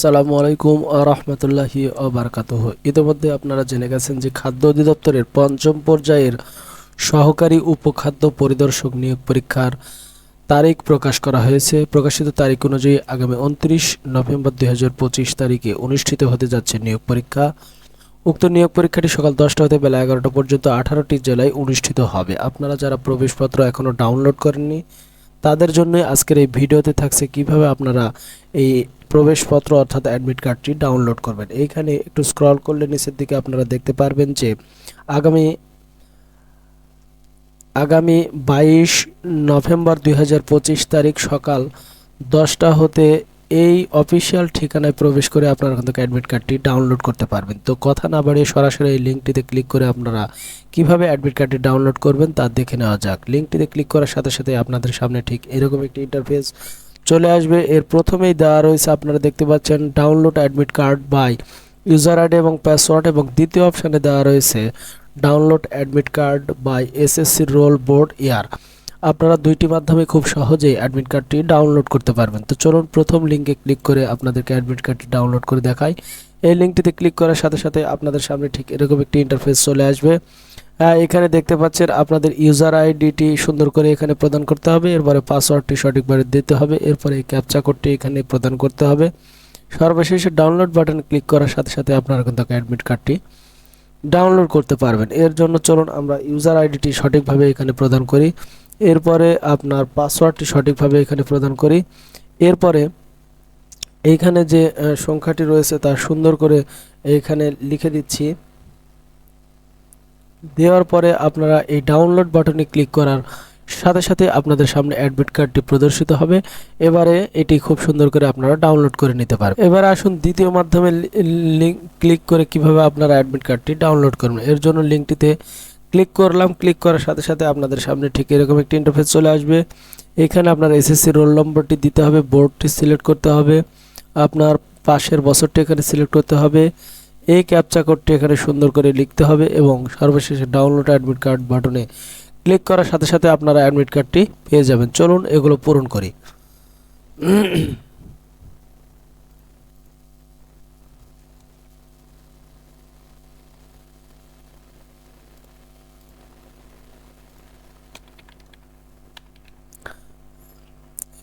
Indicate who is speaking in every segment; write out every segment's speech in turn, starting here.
Speaker 1: আসসালামু আলাইকুম রহমতুল্লাহি বারকাতুহ ইতিমধ্যে আপনারা জেনে গেছেন যে খাদ্য অধিদপ্তরের পঞ্চম পর্যায়ের সহকারী উপখাদ্য পরিদর্শক নিয়োগ পরীক্ষার তারিখ প্রকাশ করা হয়েছে। প্রকাশিত তারিখ অনুযায়ী আগামী উনত্রিশ নভেম্বর দুই হাজার পঁচিশ তারিখে অনুষ্ঠিত হতে যাচ্ছে নিয়োগ পরীক্ষা। উক্ত নিয়োগ পরীক্ষাটি সকাল দশটা হতে বেলা এগারোটা পর্যন্ত আঠারোটি জেলায় অনুষ্ঠিত হবে। আপনারা যারা প্রবেশপত্র এখনও ডাউনলোড করেননি তাদের জন্য আজকের এই ভিডিওতে থাকছে কীভাবে আপনারা এই প্রবেশপত্র অর্থাৎ অ্যাডমিট কার্ডটি ডাউনলোড করবেন। এইখানে একটু স্ক্রল করলে নিচের দিকে আপনারা দেখতে পারবেন যে আগামী আগামী বাইশ নভেম্বর দুই হাজার পঁচিশ তারিখ সকাল দশটা হতে এই অফিসিয়াল ঠিকানায় প্রবেশ করে আপনারা কিন্তু অ্যাডমিট কার্ডটি ডাউনলোড করতে পারবেন। তো কথা না বাড়িয়ে সরাসরি এই লিঙ্কটিতে ক্লিক করে আপনারা কীভাবে অ্যাডমিট কার্ডটি ডাউনলোড করবেন তা দেখে নেওয়া যাক। লিঙ্কটিতে ক্লিক করার সাথে সাথে আপনাদের সামনে ঠিক এরকম একটি ইন্টারফেস চলে আসবে। এর প্রথমেই দেওয়া রয়েছে, আপনারা দেখতে পাচ্ছেন download admit card by user ID এবং পাসওয়ার্ড এবং দ্বিতীয় অপশানে দেওয়া রয়েছে download admit card by SSC roll board year আপনারা দুইটি মাধ্যমে খুব সহজেই অ্যাডমিট কার্ডটি ডাউনলোড করতে পারবেন। তো চলুন প্রথম লিঙ্কে ক্লিক করে আপনাদেরকে অ্যাডমিট কার্ডটি ডাউনলোড করে দেখাই। এই লিঙ্কটিতে ক্লিক করার সাথে সাথে আপনাদের সামনে ঠিক এরকম একটি ইন্টারফেস চলে আসবে। এখানে দেখতে পাচ্ছেন আপনাদের ইউজার আইডিটি সুন্দর করে এখানে প্রদান করতে হবে। এরপরে পাসওয়ার্ডটি সঠিকভাবে দিতে হবে। এরপরে এই ক্যাপচা কোডটি এখানে প্রদান করতে হবে। সর্বশেষে ডাউনলোড বাটন ক্লিক করার সাথে সাথে আপনারা কিন্তু অ্যাডমিট কার্ডটি ডাউনলোড করতে পারবেন। এর জন্য চলুন আমরা ইউজার আইডিটি সঠিকভাবে এখানে প্রদান করি। এরপরে আপনার পাসওয়ার্ডটি সঠিকভাবে এখানে প্রদান করি। এরপরে এইখানে যে সংখ্যাটি রয়েছে তা সুন্দর করে এইখানে লিখে দিচ্ছি। দেওয়ার পরে আপনারা এই ডাউনলোড বাটনে ক্লিক করার সাথে সাথে আপনাদের সামনে অ্যাডমিট কার্ডটি প্রদর্শিত হবে। এবারে এটি খুব সুন্দর করে আপনারা ডাউনলোড করে নিতে পারবেন। এবারে আসুন দ্বিতীয় মাধ্যমে লিঙ্ক ক্লিক করে কীভাবে আপনারা অ্যাডমিট কার্ডটি ডাউনলোড করবেন। এর জন্য লিঙ্কটিতে ক্লিক করলাম ক্লিক করার সাথে সাথে আপনাদের সামনে ঠিক এরকম একটি ইন্টারফেস চলে আসবে। এখানে আপনার এসএসসি রোল নম্বরটি দিতে হবে বোর্ডটি সিলেক্ট করতে হবে, আপনার পাশের বছরটি এখানে সিলেক্ট করতে হবে, এই ক্যাপচা কোডটি এখানে সুন্দর করে লিখতে হবে এবং সর্বশেষে ডাউনলোড অ্যাডমিট কার্ড বাটনে ক্লিক করার সাথে সাথে আপনারা অ্যাডমিট কার্ডটি পেয়ে যাবেন। চলুন এগুলো পূরণ করি।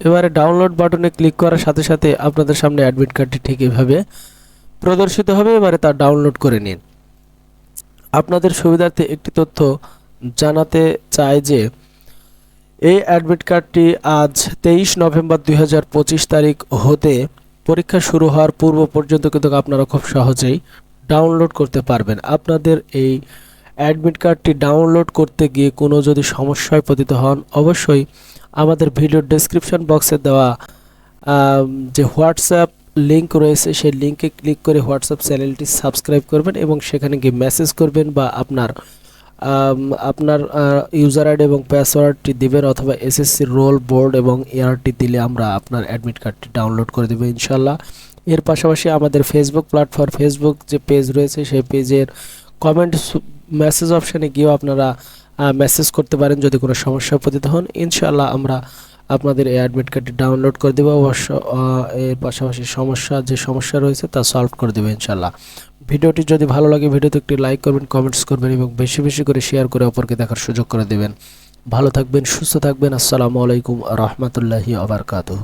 Speaker 1: এবারে ডাউনলোড বাটনে ক্লিক করার সাথে সাথে আপনাদের সামনে অ্যাডমিট কার্ডটি ঠিক এভাবে প্রদর্শিত হবে। এবারে তা ডাউনলোড করে নিন। আপনাদের সুবিধার্থে একটি তথ্য জানাতে চাই যে, এই অ্যাডমিট কার্ডটি আজ তেইশ নভেম্বর দুই হাজার পঁচিশ তারিখ হতে পরীক্ষা শুরু হওয়ার পূর্ব পর্যন্ত কিন্তু আপনারা খুব সহজেই ডাউনলোড করতে পারবেন। আপনাদের এই অ্যাডমিট কার্ডটি ডাউনলোড করতে গিয়ে কোনো যদি সমস্যায় পতিত হন, অবশ্যই আমাদের ভিডিও ডেসক্রিপশন বক্সে দেওয়া যে হোয়াটসঅ্যাপ লিঙ্ক রয়েছে, সেই লিঙ্কে ক্লিক করে হোয়াটসঅ্যাপ চ্যানেলটি সাবস্ক্রাইব করবেন এবং সেখানে গিয়ে মেসেজ করবেন বা আপনার আপনার ইউজার আইডি এবং পাসওয়ার্ডটি দিবেন অথবা এসএসসি রোল বোর্ড এবং এআরটি দিলে আমরা আপনার অ্যাডমিট কার্ডটি ডাউনলোড করে দেবো ইনশাল্লাহ। এর পাশাপাশি আমাদের ফেসবুক প্ল্যাটফর্ম ফেসবুক যে পেজ রয়েছে, সেই পেজের কমেন্ট মেসেজ অপশানে গিয়েও আপনারা মেসেজ করতে পারেন যদি কোনো সমস্যা পতিত হন। ইনশাল্লাহ আমরা আপনাদের এই অ্যাডমিট কার্ডটি ডাউনলোড করে দেবো। অবশ্য এর পাশাপাশি সমস্যা, যে সমস্যা রয়েছে তা সলভ করে দেবো ইনশাল্লাহ ভিডিওটি যদি ভালো লাগে, ভিডিওতে একটি লাইক করবেন কমেন্টস করবেন এবং বেশি বেশি করে শেয়ার করে অপরকে দেখার সুযোগ করে দেবেন। ভালো থাকবেন, সুস্থ থাকবেন। আসসালামু আলাইকুম রহমতুল্লাহি আবরকাতুহ